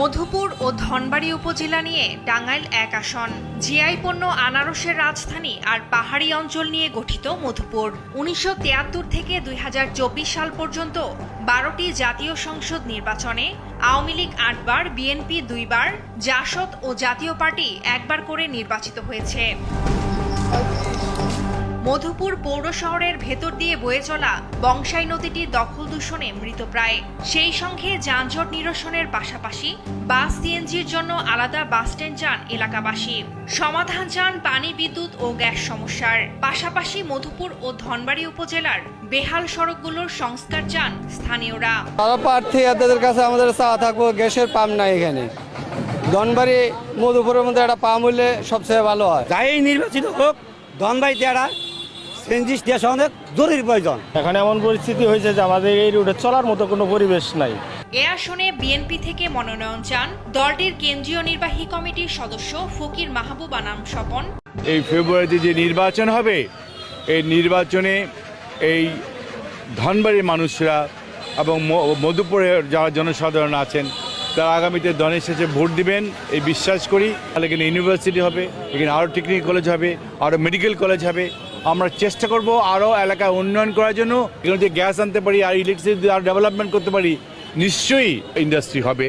মধুপুর ও ধনবাড়ি উপজেলা নিয়ে টাঙ্গাইল এক আসন। জিআই পণ্য আনারসের রাজধানী আর পাহাড়ি অঞ্চল নিয়ে গঠিত মধুপুর। উনিশশো তিয়াত্তর থেকে দুই হাজার চব্বিশ সাল পর্যন্ত বারোটি জাতীয় সংসদ নির্বাচনে আওয়ামী লীগ আটবার, বিএনপি দুইবার, জাসদ ও জাতীয় পার্টি একবার করে নির্বাচিত হয়েছে। মধুপুর পৌর শহরের ভেতর দিয়ে বয়ে চলা বংশাই নদীটি দখল দূষণে মৃতপ্রায় সেই সঙ্গে যানজট নিরসনের পাশাপাশি বাস সিএনজির জন্য আলাদা বাস স্ট্যান্ড চান এলাকাবাসী। সমাধান চান পানি বিদ্যুৎ ও গ্যাস সমস্যার। পাশাপাশি মধুপুর ও ধনবাড়ি উপজেলার বেহাল সড়কগুলোর সংস্কার চান স্থানীয়রা। তারা প্রার্থী তাদের কাছে আমাদের চাওয়া থাকব গ্যাসের পাম্প নাই এখানে। ধনবাড়ি মধুপুরের মধ্যে একটা পাম্প হলে সবচেয়ে ভালো হয়। যাই নির্বাচিত হোক ধনবাই তেরা সেনজি স্টেশনের জরুরি প্রয়োজন। এখানে এমন পরিস্থিতি হয়েছে যে আমাদের এই রুটে চলার মতো কোনো পরিবেশ নাই। এ আসনে বিএনপি থেকে মনোনয়ন চান দলটির কেন্দ্রীয় নির্বাহী কমিটির সদস্য ফকির মাহবুব আনাম স্বপন। এই ফেব্রুয়ারিতে যে নির্বাচন হবে এই নির্বাচনে এই ধনবাড়ির মানুষরা এবং ম- মধুপুরের যারা জনসাধারণ আছেন তারা আগামীতে দনের শেষে ভোট দিবেন এই বিশ্বাস করি। তাহলে এখানে ইউনিভার্সিটি হবে এখানে আরও টেকনিক্যাল কলেজ হবে আরও মেডিকেল কলেজ হবে। আমরা চেষ্টা করব আরও এলাকায় উন্নয়ন করার জন্য যদি গ্যাস আনতে পারি আর ইলেকট্রিসিটি আর ডেভেলপমেন্ট করতে পারি, নিশ্চয়ই ইন্ডাস্ট্রি হবে।